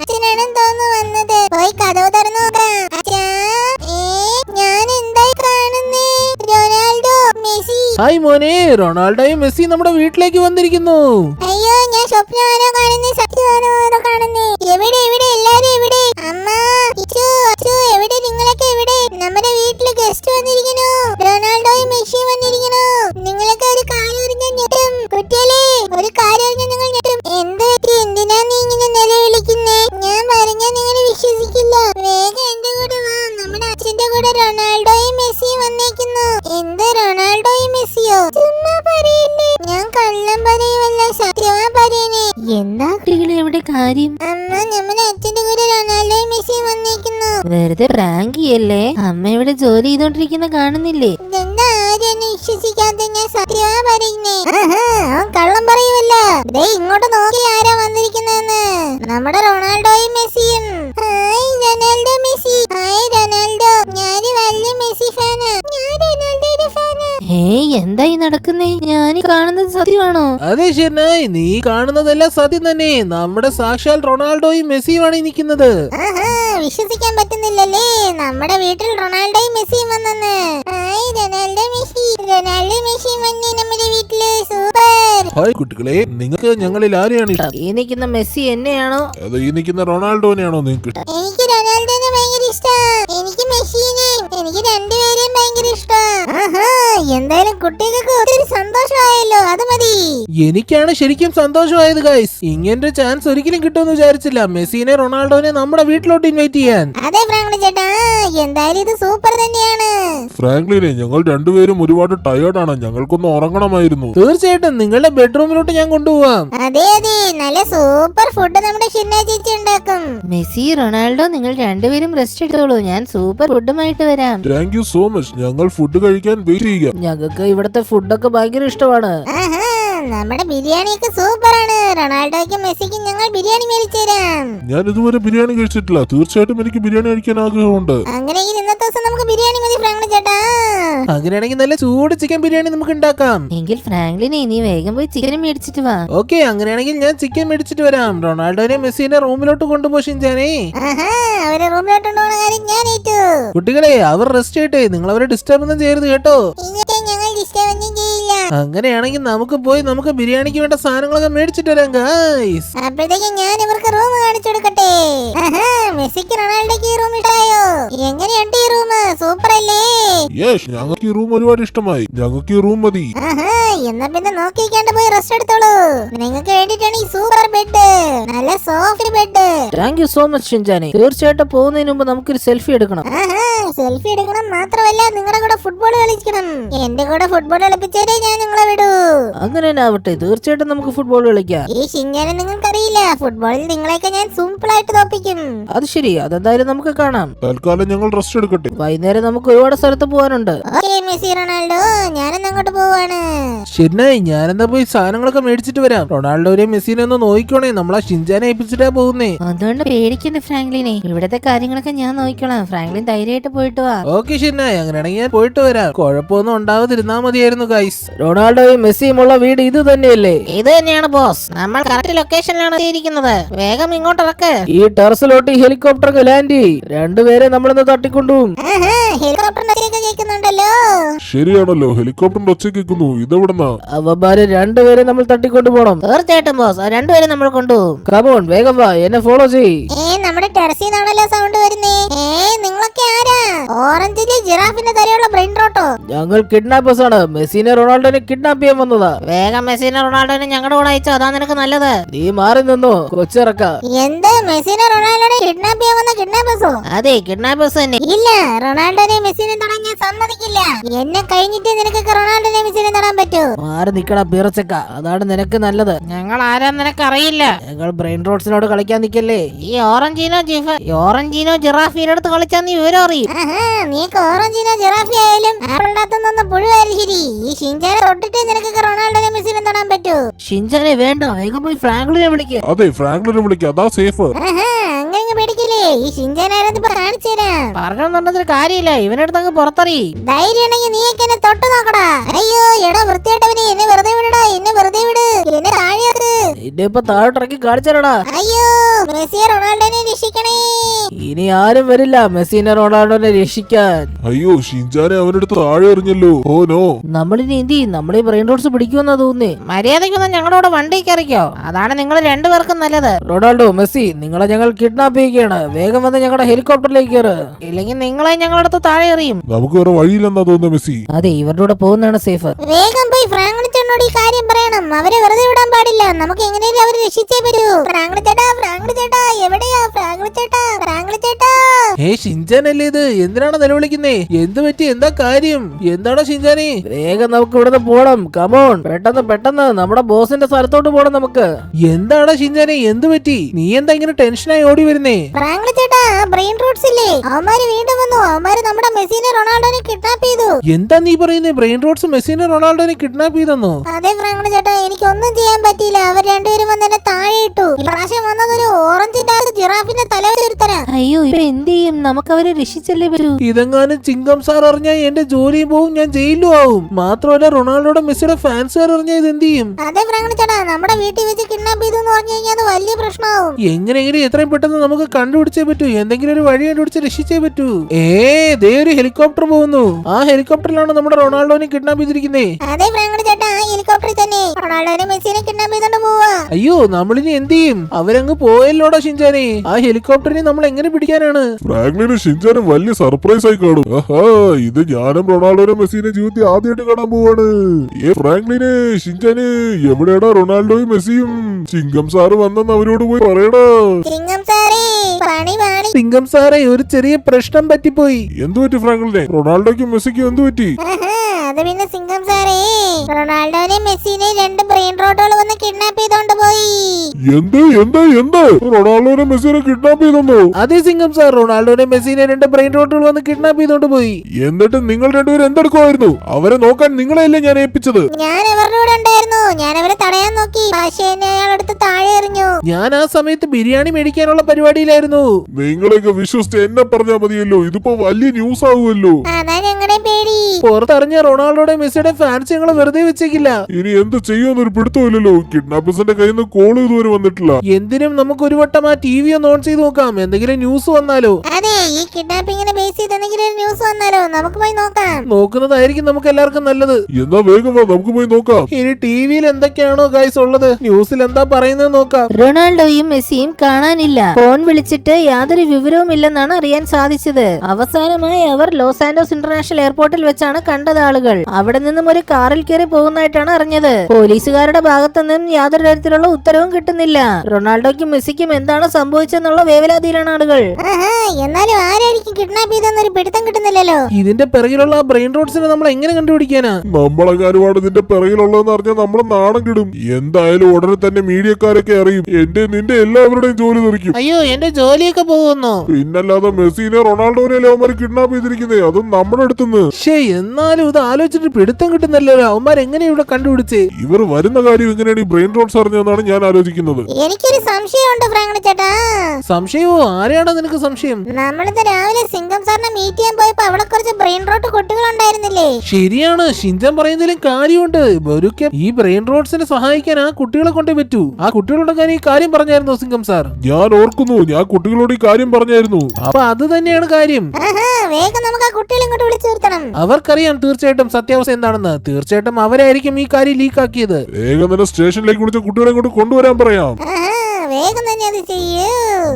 അച്ഛനാണെന്ന് തോന്നുന്നു വന്നത്. പോയി കഥവ് തുറന്നു നോക്കാം. ഞാൻ എന്തായി റൊണാൾഡോ മെസ്സി. ഹായ് മോനെ റൊണാൾഡോയും മെസ്സി നമ്മുടെ വീട്ടിലേക്ക് വന്നിരിക്കുന്നു. അയ്യോ ഞാൻ സ്വപ്നമാണോ കാണുന്നേ സത്യമാണോ ആരോ കാണുന്നേ. എവിടെ എവിടെ എല്ലാരും എവിടെ? അമ്മ ഇച്ചു അച്ചു എവിടെ? നിങ്ങളൊക്കെ എവിടെ? നമ്മുടെ വീട്ടിൽ ഗസ്റ്റ് വന്നിരിക്കുന്നു. റൊണാൾഡോയും മെസ്സിയും വന്നിരിക്കുന്നു. നിങ്ങളൊക്കെ ഒരു കാലം കാര്യം? അമ്മ നമ്മുടെ അച്ഛന്റെ കൂടെ റൊണാൾഡോയും മെസ്സിയും വന്നേക്കുന്നു. വെറുതെ പ്രാങ്ക് ചെയ്യല്ലേ? അമ്മ ഇവിടെ ജോലി ചെയ്തോണ്ടിരിക്കുന്ന കാണുന്നില്ലേ? ഇതെന്താ ആരും വിശ്വസിക്കാതെ ഞാൻ സത്യമാ പറയുന്നേ? അവൻ കള്ളം പറയുമല്ല ദേ ഇങ്ങോട്ട് നോക്കി ആരാ വന്നിരിക്കുന്നതെന്ന്. നമ്മുടെ റൊണാൾഡോയും എന്തായി നടക്കുന്നേ? ഞാൻ കാണുന്നത് സത്യമാണോ? അതെ ശരി നീ കാണുന്നതെല്ലാം സത്യം തന്നെ. നമ്മുടെ സാക്ഷാൽ റൊണാൾഡോയും മെസ്സിയുമാണ് ഈ നിൽക്കുന്നത്. ആഹാ വിശ്വസിക്കാൻ പറ്റുന്നില്ലല്ലേ. നമ്മുടെ വീട്ടിൽ റൊണാൾഡോയും മെസ്സിയും വന്നെന്ന്. Hi Ronaldo Messi. റൊണാൾഡോ വന്നേ നമ്മുടെ വീട്ടിൽ. സൂപ്പർ. ഹായ് കുട്ടികളെ നിങ്ങൾക്ക് ഞങ്ങളിൽ ആരെയാണ് ഇഷ്ടം? ഈ നിൽക്കുന്ന മെസ്സി എന്നെയാണോ? അത് ഈ നിൽക്കുന്ന റൊണാൾഡോനെയാണോ നിങ്ങൾക്ക് ഇഷ്ടം? എനിക്ക് റൊണാൾഡോനെ ഭയങ്കര ഇഷ്ടം. എനിക്ക് മെസ്സിനെ. എനിക്ക് രണ്ടുപേരെയും ആഹാ എന്തായാലും കുട്ടികൾക്ക് ഒത്തിരി സന്തോഷമായല്ലോ. അത് എനിക്കാണ് ശരിക്കും സന്തോഷമായത് ഗൈസ് ഇങ്ങനൊരു ചാൻസ് ഒരിക്കലും കിട്ടുമെന്ന് വിചാരിച്ചില്ല. മെസ്സിനെ റൊണാൾഡോനെ നമ്മുടെ വീട്ടിലോട്ട് ഇൻവൈറ്റ് ചെയ്യാൻ. അതെ ഫ്രാങ്ക്ലിൻ ചേട്ടാ. എന്തായാലും ഇത് സൂപ്പർ തന്നെയാണ്. ഫ്രാങ്ക്ലിനെ ഞങ്ങൾ രണ്ടുപേരും ഒരുപാട് ടയേർഡ് ആണ്. ഞങ്ങൾക്കൊന്ന് ഉറങ്ങണമായിരുന്നു. തീർച്ചയായിട്ടും നിങ്ങളുടെ ബെഡ്റൂമിലോട്ട് ഞാൻ കൊണ്ടുപോവാം. അതെ അതെ. നല്ല സൂപ്പർ ഫുഡ് നമ്മുടെ ഷിന്ന ചേച്ചി ഉണ്ടാക്കും. മെസ്സി റൊണാൾഡോ നിങ്ങൾ രണ്ടുപേരും റെസ്റ്റ് എടുത്തോളൂ. ഞാൻ സൂപ്പർ ഫുഡുമായിട്ട് വരാം. താങ്ക് യു സോ മച്ച് ഞങ്ങൾ ഫുഡ് കഴിക്കാൻ വെയിറ്റ് ചെയ്യുക. ഞങ്ങൾക്ക് ഇവിടുത്തെ ഫുഡൊക്കെ ഭയങ്കര ഇഷ്ടമാണ്. ആഹാ. നമ്മുടെ ബിരിയാണിയൊക്കെ സൂപ്പറാണ്. റൊണാൾഡോയ്ക്കും മെസ്സിക്കും ഞങ്ങൾ ബിരിയാണി മേടിച്ചു തരാം. ഞാൻ ഇതുവരെ ബിരിയാണി കഴിച്ചിട്ടില്ല. തീർച്ചയായിട്ടും എനിക്ക് ബിരിയാണി കഴിക്കാൻ ആഗ്രഹമുണ്ട്. അങ്ങനെയെങ്കിൽ ഇന്നത്തെ ദിവസം നമുക്ക് ബിരിയാണി മതി ഫ്രാങ്ക്ലിൻ ചേട്ടാ. അങ്ങനെയാണെങ്കിൽ നല്ല ചൂട് ചിക്കൻ ബിരിയാണി നമുക്ക് ഉണ്ടാക്കാം. എങ്കിൽ ഫ്രാങ്ക്ലിനെ നീ വേഗം പോയി ചിക്കൻ മേടിച്ചിട്ട് വാ. ഓക്കെ അങ്ങനെയാണെങ്കിൽ ഞാൻ ചിക്കൻ മേടിച്ചിട്ട് വരാം. റൊണാൾഡോനെ മെസ്സിനെ റൂമിലോട്ട് കൊണ്ടുപോയി ഷിൻജാനേ. ആഹാ അവരെ റൂമിലോട്ട് കൊണ്ടുപോകുന്ന കാര്യം ഞാൻ ഏറ്റു. കുട്ടികളെ അവർ റെസ്റ്റ് ചെയ്യട്ടെ. നിങ്ങൾ അവരെ ഡിസ്റ്റർബ് ഒന്നും ചെയ്യരുത് കേട്ടോ. ഇന്നത്തെ ഞങ്ങൾ ഡിസ്റ്റർബ് ഒന്നും ചെയ്യില്ല അങ്ങനെയാണെങ്കിൽ നമുക്ക് പോയി നമുക്ക് ബിരിയാണിക്ക് വേണ്ട സാധനങ്ങളൊക്കെ മേടിച്ചിട്ട് വരാം ഗായ്സ് അപ്പോഴത്തേക്കും ഞാൻ ഇവർക്ക് റൂം കാണിച്ചു കൊടുക്കട്ടെ. മെസ്സിക്ക് റൊണാൾഡോക്ക് ഈ റൂം ഇട്ടായോ എങ്ങനെയുണ്ട് ഈ റൂം സൂപ്പർ അല്ലേ? യേശ് ഞങ്ങൾക്ക് ഈ റൂം ഒരുപാട് ഇഷ്ടമായി. ഞങ്ങൾക്ക് ഈ റൂം മതി. എന്നാ പിന്നെ നോക്കിക്കാണ്ട് പോയി റെസ്റ്റ് എടുത്തോളൂ. നിങ്ങൾക്ക് വേണ്ടിട്ടാണ് ഈ സൂപ്പർ ബെഡ് നല്ല soft bed thank you so much ഷിൻജാനി. തീർച്ചയായിട്ടും പോകുന്നതിന് മുമ്പ് നമുക്കൊരു സെൽഫി എടുക്കണം. സെൽഫി എടുക്കണം മാത്രമല്ല നിങ്ങളുടെ കൂടെ ഫുട്ബോൾ കളിക്കണം. എന്റെ കൂടെ ഫുട്ബോൾ കളിപ്പിച്ചാലേ ഞാൻ നിങ്ങളെ വിടൂ. അങ്ങനെ തന്നെ ആവട്ടെ തീർച്ചയായിട്ടും നമുക്ക് ഫുട്ബോൾ കളിക്കാം. ഈ ശിങ്ങനെ നിങ്ങൾക്കറിയില്ല ഫുട്ബോളിൽ നിങ്ങളെയൊക്കെ ഞാൻ സിമ്പിൾ ആയിട്ട് തോപ്പിക്കും അത് ശരി അതെന്തായാലും നമുക്ക് കാണാം. തൽക്കാലം ഞങ്ങൾ റെസ്റ്റ് എടുക്കട്ടെ. വൈകുന്നേരം നമുക്ക് ഒരുപാട് സ്ഥലത്ത് പോകാനുണ്ട്. ഓക്കേ മെസ്സി റൊണാൾഡോ ഞാനൊന്ന് അങ്ങോട്ട് പോവാണ്. ശരിനായി ഞാനെന്താ പോയി സാധനങ്ങളൊക്കെ മേടിച്ചിട്ട് വരാം. റൊണാൾഡോനെയും മെസ്സിനെ ഒന്ന് നോക്കിക്കോണേ നമ്മളാ ഷിൻജാനെ ഏൽപ്പിച്ചിട്ടാ പോകുന്നേ. അതുകൊണ്ട് പേടിക്കണ്ട ഫ്രാങ്ക്ലിനെ ഇവിടത്തെ കാര്യങ്ങളൊക്കെ ഞാൻ നോക്കിക്കോളാം. ഫ്രാങ്ക്ലിൻ ധൈര്യമായിട്ട് പോയിട്ട് വാ. ഓക്കെ ഷിന്നായി അങ്ങനെയാണെങ്കിൽ ഞാൻ പോയിട്ട് വരാം. കുഴപ്പമൊന്നും ഉണ്ടാവാതിരുന്നാ മതിയായിരുന്നു ഗൈസ് റൊണാൾഡോയും മെസ്സിയും ഉള്ള വീട് ഇത് തന്നെയല്ലേ? ഇത് തന്നെയാണ് ബോസ്. നമ്മൾ കറക്റ്റ് ലൊക്കേഷനിലാണ് ഇരിക്കുന്നത് വേഗം ഇങ്ങോട്ട് ഇറക്ക്. ഈ ടെറസിലോട്ട് ഈ ഹെലികോപ്റ്റർ ലാൻഡ് ചെയ്യ്. രണ്ടുപേരെ നമ്മളിന്ന് തട്ടിക്കൊണ്ടുപോകും. ആഹാ, ഹെലികോപ്റ്ററിന്റെ ഒച്ചയൊക്കെ കേൾക്കുന്നുണ്ടല്ലോ. ശരിയാണല്ലോ ഹെലികോപ്റ്ററിന്റെ ഒച്ച കേൾക്കുന്നു. ഇതെവിടെന്നാ? അവന്മാരെ രണ്ടുപേരെ നമ്മൾ തട്ടിക്കൊണ്ടു പോണം. തീർച്ചയായിട്ടും ബോസ്. രണ്ടുപേരെ രണ്ടുപേരും നമ്മൾ കൊണ്ടുപോകും. കമോൺ വേഗം വാ. എന്നെ ഫോളോ ചെയ്യ്. ഏ നമ്മുടെ ടെറസിൽ നിന്നാണല്ലോ സൗണ്ട് ഓറഞ്ചിൽ ജിറാഫിന്റെ തലയുള്ള ബ്രെയിൻ റോട്ടോ ഞങ്ങൾ കിഡ്നാപ്പേഴ്സ് ആണ്. മെസ്സിനെ റൊണാൾഡോനെ കിഡ്നാപ്പ് ചെയ്യാൻ വന്നതാ. വേഗം മെസ്സിനെ റൊണാൾഡോനെ ഞങ്ങളുടെ കൂടെ അയച്ചോ അതാ നിനക്ക് നല്ലത്. നീ മാറി നിന്നു കൊച്ചിറക്ക. എന്ത്? മെസ്സിനെ റൊണാൾഡോനെ കിഡ്നാപ്പ് ചെയ്യാൻ വന്ന കിഡ്നാപ്പേഴ്സോ അതെ കിഡ്നാപ്പേഴ്സ് തന്നെ. ഇല്ല റൊണാൾഡോനെ മെസ്സിനെ തൊടാൻ ഞാൻ സമ്മതിക്കില്ല. എന്നെ കഴിഞ്ഞിട്ട് നിനക്ക് റൊണാൾഡോനെ മെസ്സിനെ തൊടാൻ പറ്റൂ. മാറി നിക്കണ പിറച്ചക്ക അതാണ് നിനക്ക് നല്ലത്. ഞങ്ങൾ ആരാ നിനക്ക് അറിയില്ല. ഞങ്ങൾ ബ്രെയിൻ റോഡ്സിനോട് കളിക്കാൻ നിക്കല്ലേ? ഈ ഓറഞ്ചിനോ ജിഫ ഈ ഓറഞ്ചിനോ ജിറാഫിനടുത്ത് അടുത്ത് കളിച്ചാൽ നീ വിവരം അറിയും. ആഹാ, നീക്ക് ഓറഞ്ചിനോ ജിറാഫി ആയാലും ആപ്പിളിനകത്തുനിന്ന് പുഴുവായാലും ശരി. ഈ ഷിഞ്ചാനെ തൊട്ടിട്ടേ നിനക്കൊക്കെ റൊണാൾഡോനെ മെസ്സിനെ തൊടാൻ പറ്റൂ. ഷിൻചാനെ വേണ്ട വേഗം പോയി ഫ്രാങ്ക്ലിനെ വിളിക്ക. അതെ ഫ്രാങ്ക്ലിനെ വിളിക്കാം. അതാ സേഫ്. അങ്ങനെ ഈ കാണിച്ചു തരാം പറഞ്ഞൊന്നും കാര്യമില്ല ഇവനടുത്ത് അങ്ങ് പുറത്തറി. ധൈര്യം ഉണ്ടെങ്കിൽ നീയൊക്കെ എന്നെ തൊട്ട് നോക്കടാ. അയ്യോ എടാ വൃത്തിയായിട്ടവനെ എന്നെ വെറുതെ വിടടാ എന്നെ വെറുതെ വിട്. എന്നെ താഴെയാക്ക്. താഴോട്ടിറക്കി അയ്യോ മെസ്സിയെ റൊണാൾഡോനെ രക്ഷിക്കണേ. ഇനി ആരും വരില്ല മെസ്സിനെ റൊണാൾഡോനെ രക്ഷിക്കാൻ. അയ്യോ ഷിൻചാനെ അവനടുത്ത് താഴെ എറിഞ്ഞല്ലോ ഓ നോ. നമ്മളിനി എന്ത് ചെയ്യും? നമ്മളീ ബ്രെയിൻ റോഡ്സ് പിടിക്കുമെന്നാ തോന്നി മര്യാദയ്ക്കൊന്നും ഞങ്ങളോട് വണ്ടി കയറിക്കോ. അതാണ് നിങ്ങൾ രണ്ടുപേർക്കും നല്ലത്. റൊണാൾഡോ മെസ്സി നിങ്ങളെ ഞങ്ങൾ കിഡ്നാപ്പ് ചെയ്യുകയാണ്. വേഗം വന്ന് ഞങ്ങളുടെ ഹെലികോപ്റ്ററിലേക്ക് കയറ് ഇല്ലെങ്കിൽ നിങ്ങളെ ഞങ്ങളടുത്ത് താഴെ എറിയും. നമുക്ക് വേറെ വഴിയില്ലെന്നാ തോന്നുന്നു മെസ്സി. അതെ ഇവരുടെ കൂടെ പോകുന്നതാണ് സേഫ്. വേഗം പോയി ഫ്രാങ്ക്ലിൻ ചേട്ടനോട് ഈ കാര്യം പറയണം. അവരെ വെറുതെ വിടാൻ പാടില്ല. നമുക്ക് എങ്ങനെയും അവരെ രക്ഷിച്ചേ വരൂ ഫ്രാങ്ക്ലിൻ ചേട്ടാ ഫ്രാങ്ക് ചേട്ടാ എവിടെയാ ഫ്രാങ്ക് ചേട്ടാ ഫ്രാങ്ക് ചേട്ടാ ഏ ഷിൻചാനല്ലേ ഇത്? എന്തിനാണ് നിലവിളിക്കുന്നേ? എന്ത് പറ്റി? എന്താ കാര്യം? എന്താണോ ഷിൻചാനെ വേഗം നമുക്ക് ഇവിടുന്ന് പോണം. കമോൺ പെട്ടെന്ന് പെട്ടെന്ന് നമ്മുടെ ബോസിന്റെ സ്ഥലത്തോട്ട് പോണം നമുക്ക്. എന്താടാ ഷിൻചാനെ എന്ത് പറ്റി? നീ എന്താ ഇങ്ങനെ ടെൻഷനായി ഓടി വരുന്നേ? ചേട്ടാ ബ്രെയിൻ റോഡ്സ് ഇല്ലേ? അവന്മാര് വീണ്ടും വന്നു. അവന്മാര് നമ്മുടെ മെസ്സിനെ റൊണാൾഡോനെ കിഡ്നാപ്പ് ചെയ്തു. എന്താ നീ പറയുന്നേ? ബ്രെയിൻ റോഡ്സ് മെസ്സിനെ റൊണാൾഡോനെ കിഡ്നാപ്പ് ചെയ്തെന്നോ? അതെ ഫ്രാങ്ക്ലിൻ ചേട്ടാ എനിക്കൊന്നും ചെയ്യാൻ പറ്റിയില്ല. അവർ രണ്ടുപേരും വന്ന് എന്നെ താഴെ ഇട്ടു. ഇപ്രാവശ്യം വന്നത് ഒരു ഓറഞ്ചിന്റെ ജിറാഫിന്റെ തല ഒരുത്തരാ. അയ്യോ ഇപ്പൊ എന്ത് ചെയ്യും? നമുക്ക് അവരെ രക്ഷിച്ചല്ലേ വരൂ ഇതെങ്ങാനും ചിങ്കം സാർ അറിഞ്ഞാൽ എന്റെ ജോലിയും പോവും ഞാൻ ജയിലിലും ആവും. മാത്രമല്ല റൊണാൾഡോയുടെ മെസ്സിയുടെ ഫാൻസുകാർ അറിഞ്ഞാൽ ഇത് എന്ത് ചെയ്യും? അതെ ഫ്രാങ്ക്ലിൻ ചേട്ടാ നമ്മുടെ വീട്ടിൽ വെച്ച് കിഡ്നാപ്പ് ചെയ്തു എന്ന് പറഞ്ഞു കഴിഞ്ഞാൽ അത് വലിയ പ്രശ്നമാവും. എങ്ങനെയെങ്കിലും എത്രയും പെട്ടെന്ന് നമുക്ക് കണ്ടുപിടിച്ചേ പറ്റൂ. എന്തെങ്കിലും ഒരു വഴി കണ്ടുപിടിച്ച് രക്ഷിച്ചേ പറ്റൂ. ഏ ദേ ഒരു ഹെലികോപ്റ്റർ പോകുന്നു. ആ ഹെലികോപ്റ്ററിലാണ് നമ്മുടെ റൊണാൾഡോനെ കിഡ്നാപ്പ് ചെയ്തിരിക്കുന്നേ. അതെ ഫ്രാങ്ക്ലിൻ ചേട്ടാ ആ ഹെലികോപ്റ്ററിൽ തന്നെ. റൊണാൾഡോനെ മെസ്സിനെ കിഡ്നാപ്പ് ചെയ്തോണ്ട് പോവാ. അയ്യോ നമ്മളിനി എന്ത് ചെയ്യും? അവരങ്ങ് പോയല്ലോടാ ഷിൻചാനെ. ആ ഹെലികോപ്റ്ററിനെ നമ്മൾ എങ്ങനെ പിടിക്കാനാണ്? ഫ്രാങ്ക്ലിന് ഷിൻജാനും വലിയ സർപ്രൈസ് ആയി കാണും. ആഹാ ഇത് ഞാനും റൊണാൾഡോനെ മെസ്സിനെ ജീവിതത്തിൽ ആദ്യമായിട്ട് കാണാൻ പോവാണ്. ഏ ഫ്രാങ്ക്ലിന് ഷിൻചാന് എവിടെയാടാ റൊണാൾഡോയും മെസ്സിയും? ചിങ്കം സാറ് വന്നെന്ന് അവരോട് പോയി പറയടാ. സാറേ പണി പാളി സിംഗം സാറേ ഒരു ചെറിയ പ്രശ്നം പറ്റിപ്പോയി. എന്തു പറ്റി ഫ്രാങ്കിളിനെ? റൊണാൾഡോയ്ക്കും മെസ്സിക്കും എന്തു പറ്റി? ആഹാ, അത് പിന്നെ സിംഗം സാറേ. റൊണാൾഡോനെ മെസ്സിനെ രണ്ട് ബ്രെയിൻ റോട്ടുകൾ വന്ന് കിഡ്നാപ്പ് ചെയ്തോണ്ട് പോയി. എന്ത് എന്ത് എന്ത്? റൊണാൾഡോനെ മെസ്സിനെ കിഡ്നാപ്പ് ചെയ്തോ അതെ സിംഗം സാർ റൊണാൾഡോനെ മെസ്സിനെ രണ്ട് ബ്രെയിൻ റോട്ടുകൾ വന്ന് കിഡ്നാപ്പ് ചെയ്തോണ്ട് പോയി. എന്നിട്ട് നിങ്ങൾ രണ്ടുപേരും എന്തെടുക്കുമായിരുന്നു അവരെ നോക്കാൻ നിങ്ങളെയല്ലേ ഞാൻ ഏൽപ്പിച്ചത്? ഞാൻ അവരുടെ കൂടെ ഞാൻ ആ സമയത്ത് ബിരിയാണി മേടിക്കാനുള്ള പരിപാടിയിലായിരുന്നു. നിങ്ങളെയൊക്കെ വിശ്വസിച്ച് എന്നെ പറഞ്ഞാൽ മതിയല്ലോ. ഇതിപ്പോ വലിയ ന്യൂസ് ആവുമല്ലോ. അതാ ഞങ്ങളുടെ പേടി. പുറത്തറിഞ്ഞ റൊണാൾഡോയുടെ മെസ്സിയുടെ ഫാൻസ് ഞങ്ങൾ വെറുതെ വെച്ചേക്കില്ല. ഇനി എന്ത് ചെയ്യുമെന്നൊരു പിടുത്തമില്ലല്ലോ കിഡ്നാപ്പേഴ്സിന്റെ കയ്യിൽ നിന്ന് കോൾ ഇതുവരെ വന്നിട്ടില്ല. എന്തിനും നമുക്ക് ഒരു വട്ടം ആ ടി വി ഒന്ന് ഓൺ ചെയ്ത് നോക്കാം. എന്തെങ്കിലും ന്യൂസ് വന്നാലോ? അതെ ഈ കിഡ്നാപ്പിങ്ങിനെ ബേസ് ചെയ്ത് എന്തെങ്കിലും ഒരു ന്യൂസ് വന്നാലോ? നമുക്ക് പോയി നോക്കാം. നോക്കുന്നതായിരിക്കും നമുക്ക് എല്ലാവർക്കും നല്ലത്. എന്നാ വേഗം വാ നമുക്ക് പോയി നോക്കാം. ഇനി ടി വിയിൽ എന്തൊക്കെയാണോ ഗൈസ് ഉള്ളത്? ന്യൂസിൽ എന്താ പറയുന്നത് നോക്കാം. റൊണാൾഡോയും മെസ്സിയും കാണാനില്ല. ഫോൺ വിളിച്ചിട്ട് യാതൊരു വിവരവും ഇല്ലെന്നാണ് അറിയാൻ സാധിച്ചത്. അവസാനമായി അവർ ലോസ് ആൻഡോസ് ഇന്റർനാഷണൽ എയർപോർട്ടിൽ വെച്ചാണ് കണ്ടത് ആളുകൾ. അവിടെ നിന്നും ഒരു കാറിൽ കയറി പോകുന്നതായിട്ടാണ് അറിഞ്ഞത്. പോലീസുകാരുടെ ഭാഗത്തു നിന്നും യാതൊരു തരത്തിലുള്ള ഉത്തരവും കിട്ടുന്നില്ല. റൊണാൾഡോയ്ക്കും മെസ്സിക്കും എന്താണ് സംഭവിച്ചെന്നുള്ള വേവലാതിയിലാണ് ആളുകൾ. എന്നാലും ആരായിരിക്കും കിഡ്നാപ്പ് ചെയ്തെന്നൊരു പിടുത്തം കിട്ടുന്നില്ലല്ലോ. ഇതിന്റെ പിറകിലുള്ള ബ്രെയിൻ റോഡ്സിനെ നമ്മൾ എങ്ങനെ കണ്ടുപിടിക്കാനാ? നമ്മളെങ്ങാനുമാണ് ഇതിന്റെ പിറകിലുള്ളതെന്ന് അറിഞ്ഞാൽ നമ്മൾ നാണം കിടും. എന്തായാലും ഉടനെ തന്നെ മീഡിയക്കാരൊക്കെ അറിയും. എന്റെ നിന്റെ എല്ലാവരുടെയും ജോലി തെറിക്കും. അയ്യോ എന്റെ ജോലിയൊക്കെ പോകുന്നു. പിന്നല്ലാതെ മെസ്സിനെ റൊണാൾഡോനെ അവന്മാർ കിഡ്നാപ്പ് ചെയ്തിരിക്കുന്നേ? അതും നമ്മുടെ അടുത്തുനിന്ന്. പക്ഷേ എന്നാലും ഇത് ആലോചിച്ചിട്ട് പിടുത്തം കിട്ടുന്നല്ലോ അവന്മാർ എങ്ങനെ ഇവിടെ കണ്ടുപിടിച്ചേ? ഇവർ വരുന്ന കാര്യം എങ്ങനെയാണ് ഈ ബ്രെയിൻ റോഡ്സ് അറിഞ്ഞതെന്നാണ് ഞാൻ ആലോചിക്കുന്നത്. എനിക്കൊരു സംശയമുണ്ട് ഫ്രാങ്ക് ചേട്ടാ സംശയമോ? ആരെയാണ് നിനക്ക് സംശയം? നമ്മളിത് രാവിലെ സിംഗം സാറിനെ മീറ്റ് ചെയ്യാൻ ബ്രെയിൻ റോട്ട് കുട്ടികളുണ്ടായിരുന്നില്ലേ? ശരിയാണ്. ഷിൻജൻ പറയുന്നതിലും കാര്യമുണ്ട്. ബൊരുക്കൻ ഈ ബ്രെയിൻ റോഡ്സിനെ സഹായിക്കാൻ ആ കുട്ടികളെ കൊണ്ടേ പറ്റൂ. ആ കുട്ടികളോട് ഞാൻ ഈ കാര്യം പറഞ്ഞായിരുന്നു സിംഗം സാർ. ഞാൻ ഓർക്കുന്നു. ഞാൻ കുട്ടികളോട് ഈ കാര്യം പറഞ്ഞായിരുന്നു. അപ്പൊ അത് തന്നെയാണ് കാര്യം. വേഗം നമുക്ക് ആ കുട്ടികളെ ഇങ്ങോട്ട് വിളിച്ചു വരുത്തണം. അവർക്കറിയാം തീർച്ചയായിട്ടും സത്യാവസ്ഥ എന്താണെന്ന്. തീർച്ചയായിട്ടും അവരായിരിക്കും ഈ കാര്യം ലീക്ക് ആക്കിയത്. വേഗം തന്നെ സ്റ്റേഷനിലേക്ക് വിളിച്ച കുട്ടികളെ ഇങ്ങോട്ട് കൊണ്ടുവരാൻ പറയാം. വേഗം തന്നെ അത് ചെയ്യൂ.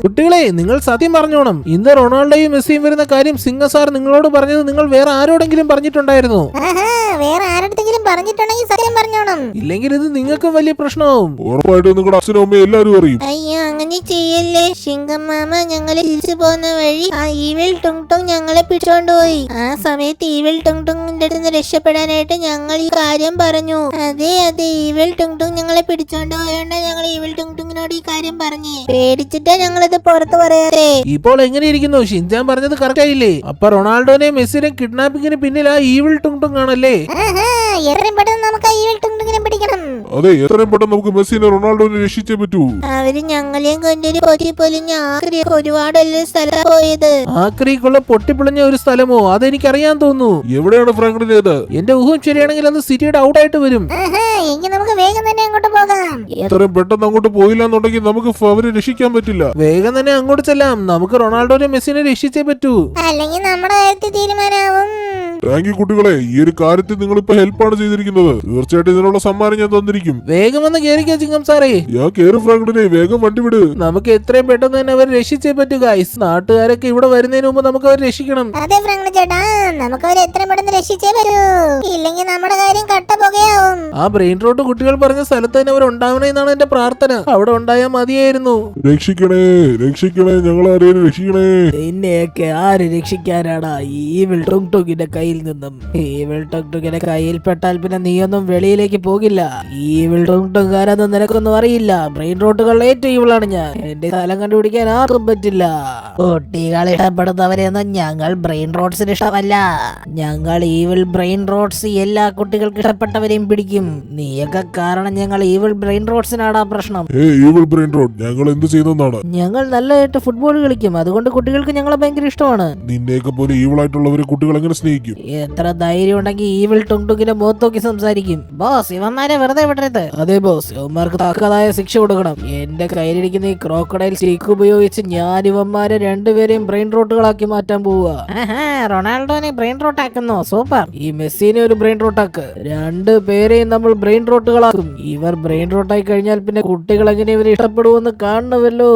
കുട്ടികളെ നിങ്ങൾ സത്യം പറഞ്ഞോണം. ഇന്ന് റൊണാൾഡോയും മെസ്സിയും വരുന്ന കാര്യം സിംഗ സാർ നിങ്ങളോട് പറഞ്ഞത് നിങ്ങൾ വേറെ ആരോടെങ്കിലും പറഞ്ഞിട്ടുണ്ടായിരുന്നു. ആഹാ വേറെ ആരോടെങ്കിലും പറഞ്ഞിട്ടുണ്ടെങ്കിൽ സത്യം പറഞ്ഞോണം. ഇല്ലെങ്കിൽ ഇത് നിങ്ങൾക്കും വലിയ പ്രശ്നമാവും. ഉറപ്പായിട്ടും നിങ്ങളുടെ അച്ഛനും അമ്മയും എല്ലാവരും അറിയും. അയ്യോ അങ്ങനെ ചെയ്യല്ലേ. ശിങ്കം മാമ ഞങ്ങളെ തിരിച്ചു പോകുന്ന വഴി ആ ഈവിൽ ടുങ് ടുങ് ഞങ്ങളെ പിടിച്ചോണ്ടുപോയി ആ സമയത്ത് ഈവിൽ ടുങ് ടുങ്ങിന്റെ അടുത്ത് നിന്ന് രക്ഷപ്പെടാനായിട്ട് ഞങ്ങൾ ഈ കാര്യം പറഞ്ഞു. അതെ അതെ ഈവിൽ ടുങ് ടുങ് ഞങ്ങളെ പിടിച്ചോണ്ട് പോയോണ്ട് ഞങ്ങൾ ഈവിൽ ടുങ് ടുങ്ങിനോട് ഈ കാര്യം പറഞ്ഞേ. പേടിച്ചിട്ടാ ഞങ്ങളിത് പുറത്തു പറയാതെ ഇപ്പോൾ എങ്ങനെയിരിക്കുന്നു? ഷിൻജാൻ പറഞ്ഞത് കറക്റ്റ് ആയില്ലേ? അപ്പൊ റൊണാൾഡോനെയും മെസ്സിനെയും കിഡ്നാപ്പിങ്ങിന് പിന്നിൽ ആ ഈവിൾ ടുങ് ടുങ് ആണല്ലേ എത്രയും പെട്ടെന്ന് നമുക്ക് ആ ഈവിൽ ടുങ് ടുങ്ങിനെ പിടിക്കണം. അതെ എത്രയും പെട്ടെന്ന് നമുക്ക് മെസ്സിനെ റൊണാൾഡോനെ രക്ഷിച്ചേ പറ്റൂ. അവർ ഞങ്ങളെയും കൊണ്ടൊരു പൊതി പൊലിഞ്ഞ ആക്രിയൊക്കെ ഒരുപാട് സ്ഥലത്താ പോയത്. ആക്രിക്കുള്ള പൊട്ടിപ്പൊളിഞ്ഞ ഒരു സ്ഥലമോ? അതെനിക്കറിയാൻ തോന്നുന്നു. എവിടെയാണ് ഫ്രാങ്ക്ലിൻ ഏത് എന്റെ ഊഹം ശരിയാണെങ്കിൽ അത് സിറ്റിയുടെ ഔട്ടായിട്ട് വരും. ആഹാ എങ്കിൽ നമുക്ക് വേഗം തന്നെ അങ്ങോട്ട് പോകാം. എത്രയും പെട്ടെന്ന് അങ്ങോട്ട് പോയില്ല എന്നുണ്ടെങ്കിൽ നമുക്ക് അവരെ രക്ഷിക്കാൻ പറ്റില്ല. വേഗം തന്നെ അങ്ങോട്ട് ചെല്ലാം. നമുക്ക് റൊണാൾഡോനെ മെസ്സിനെ രക്ഷിച്ചേ പറ്റൂ. അല്ലെങ്കിൽ നമ്മുടെ കാര്യത്തിൽ തീരുമാനമാവും. താങ്ക് യു കുട്ടികളെ ഈ ഒരു കാര്യത്തിൽ നിങ്ങൾ ഇപ്പൊ ഹെൽപ്പാണ് ചെയ്തിരിക്കുന്നത്. തീർച്ചയായിട്ടും ഇതിനുള്ള സമ്മാനം ഞാൻ തന്നിരിക്കും. വേഗം വന്ന് കേറിക്കോ ചിങ്ങം സാറേ. ഞാൻ കേറി ഫ്രാങ്ക്ലിനെ വേഗം വണ്ടി വിട്. നമുക്ക് എത്രയും പെട്ടെന്ന് തന്നെ അവരെ രക്ഷിച്ചേ പറ്റൂ ഗൈസ് നാട്ടുകാരൊക്കെ ഇവിടെ വരുന്നതിന് മുമ്പ് നമുക്ക് അവരെ രക്ഷിക്കണം. അതെ ഫ്രാങ്ക് ചേട്ടാ നമുക്ക് അവരെ എത്രയും പെട്ടെന്ന് രക്ഷിച്ചേ വരൂ ഇല്ലെങ്കിൽ നമ്മുടെ കാര്യം കട്ട പുകയാവും. ആ ബ്രെയിൻ റോട്ട് കുട്ടികൾ പറഞ്ഞ സ്ഥലത്ത് തന്നെ അവർ ഉണ്ടാവണമെന്നാണ് എന്റെ പ്രാർത്ഥന. അവിടെ ഉണ്ടായാൽ മതിയായിരുന്നു. രക്ഷിക്കണേ രക്ഷിക്കണേ ഞങ്ങൾ ആരെയും രക്ഷിക്കണേ. നിന്നെയൊക്കെ ആര് രക്ഷിക്കാനാടാ? ഈ വിൾട്ടുങ് ടുങ്ങിന്റെ കയ്യിൽ നിന്നും. ഈ വിൾട്ടുങ് ടുങ്ങിന്റെ കയ്യിൽ പെട്ടാൽ പിന്നെ നീയൊന്നും വെളിയിലേക്ക് പോകില്ല. ഈ വിൾട്ടുങ് ടുങ്കാരെന്ന് നിനക്കൊന്നും അറിയില്ല. ബ്രെയിൻ റോട്ടുകളിൽ ഏറ്റവും ഇവളാണ് ഞാൻ. എന്റെ സ്ഥലം കണ്ടുപിടിക്കാൻ ആർക്കും പറ്റില്ല. കുട്ടികൾ ഇഷ്ടപ്പെടുന്നവരെയൊന്നും ഞങ്ങൾ ബ്രെയിൻ റോഡ്സിന് ഇഷ്ടമല്ല. ഞങ്ങൾ ഈവിൾ ബ്രെയിൻ റോഡ്സ് എല്ലാ കുട്ടികൾക്ക് ഇഷ്ടപ്പെട്ടവരെയും പിടിക്കും. നീയൊക്കെ കാരണം ഞങ്ങൾ ഈവിൾ ബ്രെയിൻ റോഡ്സിനാടാ പ്രശ്നം. ഈവിൾ ബ്രെയിൻ റോഡ് ഞങ്ങൾ എന്ത് ചെയ്യുന്നതാണ് ഞങ്ങൾ നല്ലതായിട്ട് ഫുട്ബോൾ കളിക്കും. അതുകൊണ്ട് കുട്ടികൾക്ക് ഞങ്ങളെ ഭയങ്കര ഇഷ്ടമാണ്. നിന്നെയൊക്കെ പോലെ ഈവിൾ ആയിട്ടുള്ളവരെ കുട്ടികൾ എങ്ങനെ സ്നേഹിക്കും? എത്ര ധൈര്യം ഉണ്ടെങ്കിൽ ഈവിൾ ടുങ്ടുങ്ങിന്റെ മുഖത്തോക്കി സംസാരിക്കും. ബോസ് ഇവന്മാരെ വെറുതെ വിടരുത്. അതെ ബോസ് ഇവന്മാർക്ക് തക്കതായ ശിക്ഷ കൊടുക്കണം. എന്റെ കയ്യിലിരിക്കുന്ന ഈ ക്രോക്കഡൈൽ സ്റ്റീക്ക് ഉപയോഗിച്ച് ഞാൻ ഇവന്മാരെ രണ്ടുപേരെയും ബ്രെയിൻ റോട്ടുകളാക്കി മാറ്റാൻ പോവുക. റൊണാൾഡോനെ ബ്രെയിൻ റോട്ടാക്കുന്നു സൂപ്പർ. ഈ മെസ്സിനെ ഒരു ബ്രെയിൻ റോട്ടാക്ക് രണ്ട് പേരെയും നമ്മൾ ബ്രെയിൻ റോട്ടുകളാക്കും ഇവർ ബ്രെയിൻ റോട്ടായി കഴിഞ്ഞാൽ പിന്നെ കുട്ടികൾ എങ്ങനെ ഇവരെ ഇഷ്ടപ്പെടുമെന്ന് കാണണമല്ലോ.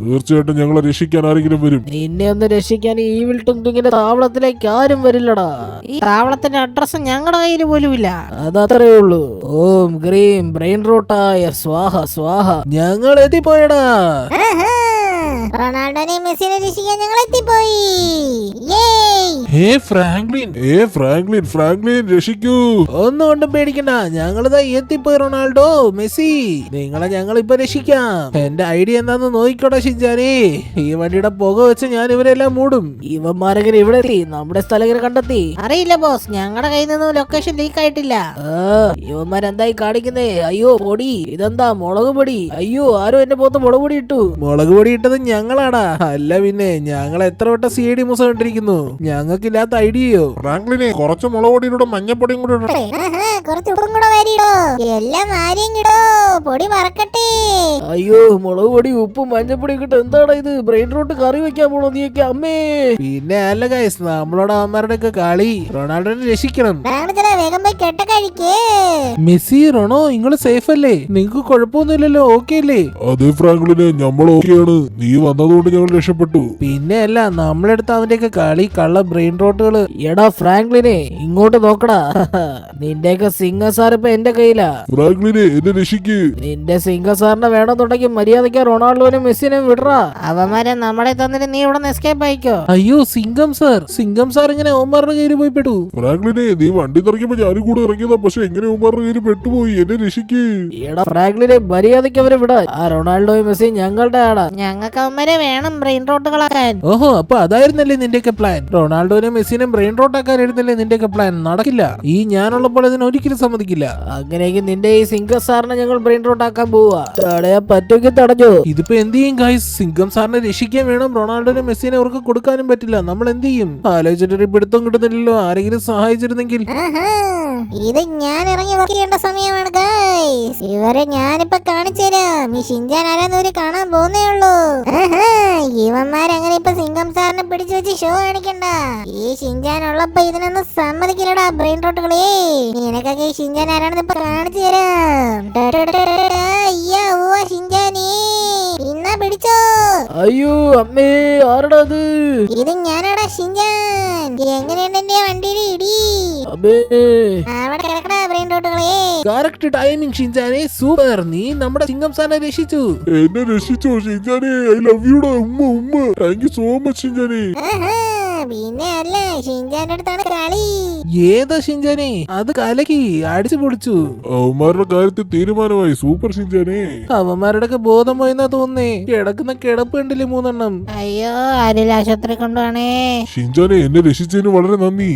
തീർച്ചയായിട്ടും ഞങ്ങളെ രക്ഷിക്കാൻ ആരെങ്കിലും വരും. നിന്നെ ഒന്ന് രക്ഷിക്കാൻ ഈ ഈവിൾ താവളത്തിലേക്ക് ആരും വരില്ലടാ. ഈ താവളത്തിന്റെ അഡ്രസ് ഞങ്ങളുടെ കയ്യിൽ പോലുമില്ല. അതത്രേ ഉള്ളൂ. ഓം ഗ്രീം ബ്രെയിൻ റൂട്ടായ സ്വാഹ സ്വാഹ. ഞങ്ങൾ എത്തിപ്പോയടാ. ആഹാ. റൊണാൾഡോനെ മെസ്സിനെ രക്ഷിക്കാൻ ഞങ്ങൾ എത്തിപ്പോയി. Hey Franklin. Hey Franklin Franklin രക്ഷിക്കൂ. ഒന്നും കൊണ്ടും പേടിക്കണ്ട. ഞങ്ങളിതാ എത്തിപ്പോയി റൊണാൾഡോ മെസ്സി. നിങ്ങളെ ഞങ്ങൾ ഇപ്പൊ രക്ഷിക്കാം. എന്റെ ഐഡിയ എന്താന്ന് നോക്കിക്കോട്ടെ ഷിജാനെ ഈ വണ്ടിയുടെ പുക വെച്ച് ഞാൻ ഇവരെല്ലാം മൂടും. ഇവന്മാരെങ്ങനെ ഇവിടെ എത്തി. നമ്മുടെ സ്ഥലം ഇങ്ങനെ കണ്ടെത്തി. അറിയില്ല ബോസ്. ഞങ്ങളുടെ കയ്യിൽ നിന്ന് ലൊക്കേഷൻ ലീക്ക് ആയിട്ടില്ല. ഇവന്മാരെന്തായി കാണിക്കുന്നേ? അയ്യോ പൊടി. ഇതെന്താ മുളക് പൊടി? അയ്യോ ആരോ എന്റെ പോത്ത് മുളക് പൊടി ഇട്ടു. മുളക് പൊടി ഇട്ടത് ഞങ്ങളാടാ. അല്ല പിന്നെ ഞങ്ങൾ എത്ര വട്ടം സി ഡി മുസ കണ്ടിരിക്കുന്നു? ഞങ്ങൾക്കില്ലാത്ത ഐഡിയയോ? ഫ്രാങ്ക്ലിനെ കുറച്ച് മുളകൊടിയിലൂടെ മഞ്ഞപ്പൊടിയും കൂടെ ഇടണം. കുറച്ച് ഉപ്പും കൂടെ വാരിയിടോ. എല്ലാം വാരിയിടോ പൊടി മറക്കട്ടെ. അയ്യോ മുളക് പൊടി ഉപ്പും മഞ്ഞപ്പൊടി കിട്ടും എന്താണ് ഇത്? ബ്രെയിൻ റോട്ട് കറി വെക്കാൻ പോണോ നീയൊക്കെ അമ്മേ? പിന്നെ അല്ല ഗൈസ് നമ്മളോട് അവന്മാരുടെ ഒക്കെ കളി. റൊണാൾഡോനെ രക്ഷിക്കണം. വേഗം പോയി കെട്ട കഴിക്കേ മെസ്സി റൊണോ നിങ്ങൾ സേഫ് അല്ലേ? നിങ്ങക്ക് കുഴപ്പമൊന്നുമില്ലല്ലോ ഓക്കെ അല്ലേ? അതെ ഫ്രാങ്ക്ലിനെ നമ്മൾ ഓക്കെയാണ് നീ വന്നതുകൊണ്ട് ഞങ്ങൾ രക്ഷപ്പെട്ടു. പിന്നെ അല്ല നമ്മളെടുത്ത് അവന്റെയൊക്കെ കളി കള്ള ബ്രെയിൻ റോട്ടുകൾ. എടാ ഫ്രാങ്ക്ലിനെ ഇങ്ങോട്ട് നോക്കടാ. *laughs* നിന്റെയൊക്കെ സിംഗ സാർ ഇപ്പൊ എന്റെ കയ്യിലാ. ഫ്രാങ്ക്ലിനെ എന്നെ രക്ഷിക്ക്. നിന്റെ സിംഗ സാറിനെ വേണമെന്നുണ്ടെങ്കിൽ മര്യാദയ്ക്ക് റൊണാൾഡോനും മെസ്സിനും വിടറാ. അവന്മാരെ നമ്മളെ തന്നിട്ട് നീ ഇവിടെ എസ്കേപ്പ് ആയിക്കോ? അയ്യോ സിംഗം സാർ. സിംഗം സാർ ഇങ്ങനെ ഓമാറിന്റെ കയ്യിൽ പോയി പെട്ടു. ഫ്രാങ്ക്ലിനെ നീ വണ്ടി നിറയ്ക്കുമ്പോ ഞാനും കൂടെ ഇറങ്ങിയതാ. പക്ഷെ എങ്ങനെ ഓമാറിന്റെ കയ്യിൽ പെട്ടുപോയി? എന്നെ രക്ഷിക്ക്. എടാ ഫ്രാങ്ക്ലിനെ മര്യാദയ്ക്ക് അവരെ വിടാ. ആ റൊണാൾഡോയും മെസ്സിയും ഞങ്ങളുടെ ആടാ. ഞങ്ങൾക്ക് ഇവന്മാരെ വേണം ബ്രെയിൻ റോട്ടുകളാക്കാൻ ഓഹോ അപ്പൊ അതായിരുന്നല്ലേ നിന്റെയൊക്കെ പ്ലാൻ റൊണാൾഡോനെ മെസ്സിനെ ബ്രെയിൻ റോട്ട് ആക്കാനായിരുന്നല്ലേ നിന്റെയൊക്കെ പ്ലാൻ നടക്കില്ല. ഈ ഞാനുള്ളപ്പോൾ അതിന് ഒരിക്കലും സമ്മതിക്കില്ല. അങ്ങനെയെങ്കിൽ നിന്റെ ഈ സിംഗർ സാറിനെ ഞങ്ങൾ ബ്രെയിൻ റോട്ടാക്കാൻ പോവാ. പറ്റൊക്കെ പറ്റുമെങ്കിൽ തടഞ്ഞു. ഇതിപ്പോ എന്ത് ചെയ്യും ഗായ്സ് സിംഗം സാറിനെ രക്ഷിക്കാൻ വേണം റൊണാൾഡോനെ മെസ്സിനെ അവർക്ക് കൊടുക്കാനും പറ്റില്ല. നമ്മൾ എന്ത് ചെയ്യും? ആലോചിച്ചിട്ട് പിടുത്തം കിട്ടുന്നില്ലല്ലോ. ആരെങ്കിലും സഹായിച്ചിരുന്നെങ്കിൽ. ഇത് ഞാൻ ഇറങ്ങി നോക്കേണ്ട സമയമാണ് ഗായ്സ് ഇവരെ ഞാനിപ്പോ കാണിച്ചു തരാം ഈ ഷിൻജാൻ ആരാന്നൂര് കാണാൻ പോകുന്നേ ഉള്ളൂ. ഇവന്മാരങ്ങനെ ഇപ്പൊ സിംഗം സാറിനെ പിടിച്ചു വെച്ച് ഷോ കാണിക്കണ്ട. ഈ ഷിൻജാൻ ഉള്ളപ്പോ ഇതിനൊന്നും സമ്മതിക്കില്ലടാ ബ്രെയിൻ റോട്ടുകളേ നിനക്കൊക്കെ ഈ ഷിൻജാൻ ആരാണെന്ന് ഇപ്പൊ കാണിച്ചു തരാം. ഷിൻജാനേ. ഇന്നാ പിടിച്ചോ. അയ്യോ അമ്മേ ആരടാ അത്? ഇത് ഞാനാടാ ഷിൻജാൻ. എങ്ങനെയുണ്ട് എന്റെ വണ്ടിയിൽ ഇടി? അവിടെ കിടക്കടാ ബ്രെയിൻ റോട്ടുകളേ കറക്റ്റ് ടൈമിംഗ് ഷിൻചാനെ സൂപ്പർ. നീ നമ്മുടെ സിംഗം സാറിനെ രക്ഷിച്ചു. എന്നെ രക്ഷിച്ചോ ഷിൻജാനെ. ഐ ലവ് യുടാ ഉമ്മ ഉമ്മ. താങ്ക് യു സോ മച്ച് ഷിൻജാനെ. ആഹാ, പിന്നെ അല്ല ഷിൻജാന്റെ അടുത്താണ് കളി. ഏതാ ഷിൻചാനെ അത് കലക്കി അടിച്ചു പൊളിച്ചു. അവന്മാരുടെ കാര്യത്തിൽ തീരുമാനമായി സൂപ്പർ ഷിൻജാനെ. അവന്മാരുടെ ഒക്കെ ബോധം പോയെന്നാ തോന്നുന്നേ. കിടക്കുന്ന കിടപ്പ് കണ്ടില്ലേ മൂന്നെണ്ണം? അയ്യോ ആരിൽ ആശുപത്രി കൊണ്ടുപോണേ? ഷിൻജാനെ എന്നെ രക്ഷിച്ചതിന് വളരെ നന്ദി.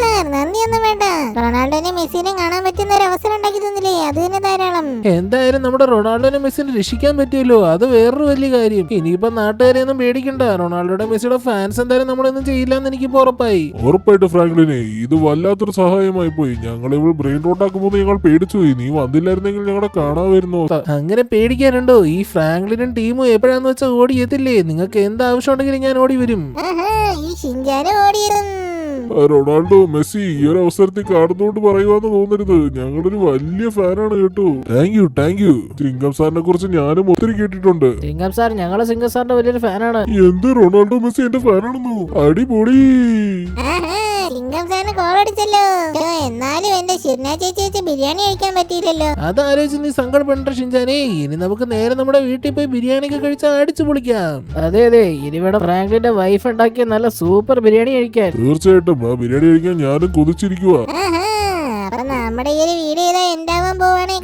സാർ നന്ദിയൊന്നും വേണ്ട. റൊണാൾഡോനെ മെസ്സിനെ കാണാൻ പറ്റുന്ന ഒരു അവസരം ഉണ്ടാക്കി തന്നില്ലേ? അത് തന്നെ ധാരാളം. എന്തായാലും നമ്മുടെ റൊണാൾഡോനെ മെസ്സിനെ രക്ഷിക്കാൻ പറ്റിയല്ലോ അത് വേറൊരു വലിയ കാര്യം. ഇനിയിപ്പോ നാട്ടുകാരെ ഒന്നും പേടിക്കണ്ട. റൊണാൾഡോയുടെ മെസ്സിയുടെ ഫാൻസ് എന്തായാലും നമ്മളൊന്നും ചെയ്യില്ലെന്ന് എനിക്ക് ഉറപ്പായി. ഉറപ്പായിട്ട് ഫ്രാങ്ക്ലിനെ ഇത് വല്ലാത്തൊരു സഹായമായി പോയി. ഞങ്ങൾ ഇവിടെ ബ്രെയിൻ റോട്ടാക്കുമ്പോൾ നിങ്ങൾ പേടിച്ചു പോയി. നീ വന്നില്ലായിരുന്നെങ്കിൽ ഞങ്ങളെ കാണാമായിരുന്നു? അങ്ങനെ പേടിക്കാനുണ്ടോ? ഈ ഫ്രാങ്ക്ലിനും ടീമും എപ്പോഴാന്ന് വെച്ചാൽ ഓടിയെത്തില്ലേ? നിങ്ങൾക്ക് എന്താവശ്യം ഉണ്ടെങ്കിലും ഞാൻ ഓടി വരും. ഈ റൊണാൾഡോ മെസ്സി ഈ ഒരു അവസരത്തിൽ കാണുന്നോണ്ട് പറയുവാന്ന് തോന്നരുത്. ഞങ്ങളൊരു വലിയ ഫാനാണ് കേട്ടോ. Thank you thank you Singham സാറിനെ കുറിച്ച് ഞാനും ഒത്തിരി കേട്ടിട്ടുണ്ട്. സിംഗം സാർ ഞങ്ങളെ സിംഗം സാറിന്റെ വലിയൊരു ഫാനാണ്. എന്ത് റൊണാൾഡോ മെസ്സി എന്റെ ഫാനാണെന്നു? അടിപൊളി. സാറിന് കോൾ അടിച്ചല്ലോ. ഓ, എന്നാലും എന്റെ ഷിർന ചേച്ചി വെച്ച് ബിരിയാണി കഴിക്കാൻ പറ്റിയില്ലല്ലോ. അതാലോചിച്ച് നീ സങ്കടപ്പെടേണ്ട ഷിൻചാനെ ഇനി നമുക്ക് നേരെ നമ്മുടെ വീട്ടിൽ പോയി ബിരിയാണി ഒക്കെ കഴിച്ച് അടിച്ചു പൊളിക്കാം. അതെ അതെ. ഇനി വേണം ഫ്രാങ്ക്ലിന്റെ വൈഫ് ഉണ്ടാക്കിയ നല്ല സൂപ്പർ ബിരിയാണി കഴിക്കാൻ. തീർച്ചയായിട്ടും. ആ ബിരിയാണി കഴിക്കാൻ ഞാനും കൊതിച്ചിരിക്കുവാ. ആഹാ, അപ്പൊ നമ്മുടെ ഈ ഒരു വീഡിയോ ഇതാ എന്താവാൻ പോവാണ്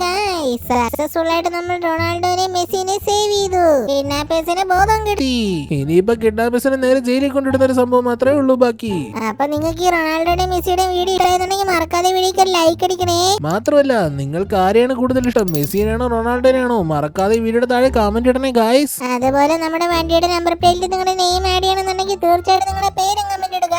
സക്സസ്ഫുൾ ആയിട്ട് നമ്മൾ റൊണാൾഡോനെ മെസ്സിനെ സേവ് ചെയ്തു. കിഡ്നാപ്പേഴ്സിന് ബോധം കിട്ടി. ഇനിയിപ്പോ കിഡ്നാപ്പേഴ്സിനെ നേരെ ജയിലിൽ കൊണ്ടിടുന്ന ഒരു സംഭവം മാത്രമേ ഉള്ളൂ ബാക്കി. അപ്പൊ നിങ്ങൾക്ക് ഈ റൊണാൾഡോയുടെ മെസ്സിയുടെ വീഡിയോ ഇഷ്ടമായിരുന്നുണ്ടെങ്കിൽ മറക്കാതെ വീഡിയോക്ക് ലൈക്ക് അടിക്കണേ. മാത്രമല്ല നിങ്ങൾക്ക് ആരെയാണ് കൂടുതൽ ഇഷ്ടം? മെസ്സിനാണോ റൊണാൾഡോനെയാണോ മറക്കാതെ വീഡിയോ വീഡിയോയുടെ താഴെ കമന്റ് ഇടണേ ഗായ്സ് അതുപോലെ നമ്മുടെ വണ്ടിയുടെ നമ്പർ പ്ലേറ്റിൽ നിങ്ങളുടെ നെയിം ആഡ് ചെയ്യണമെന്നുണ്ടെങ്കിൽ തീർച്ചയായിട്ടും നിങ്ങളുടെ പേരും കമന്റ് ഇടുക.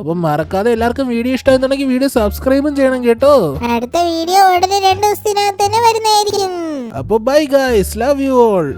അപ്പൊ മറക്കാതെ എല്ലാവർക്കും വീഡിയോ ഇഷ്ടമായിരുന്നുണ്ടെങ്കിൽ വീഡിയോ സബ്സ്ക്രൈബും ചെയ്യണം കേട്ടോ. അടുത്ത വീഡിയോ ഉടനെ രണ്ട് ദിവസത്തിനകത്ത് തന്നെ വരുന്നതായിരിക്കും. അപ്പൊ bye guys love you all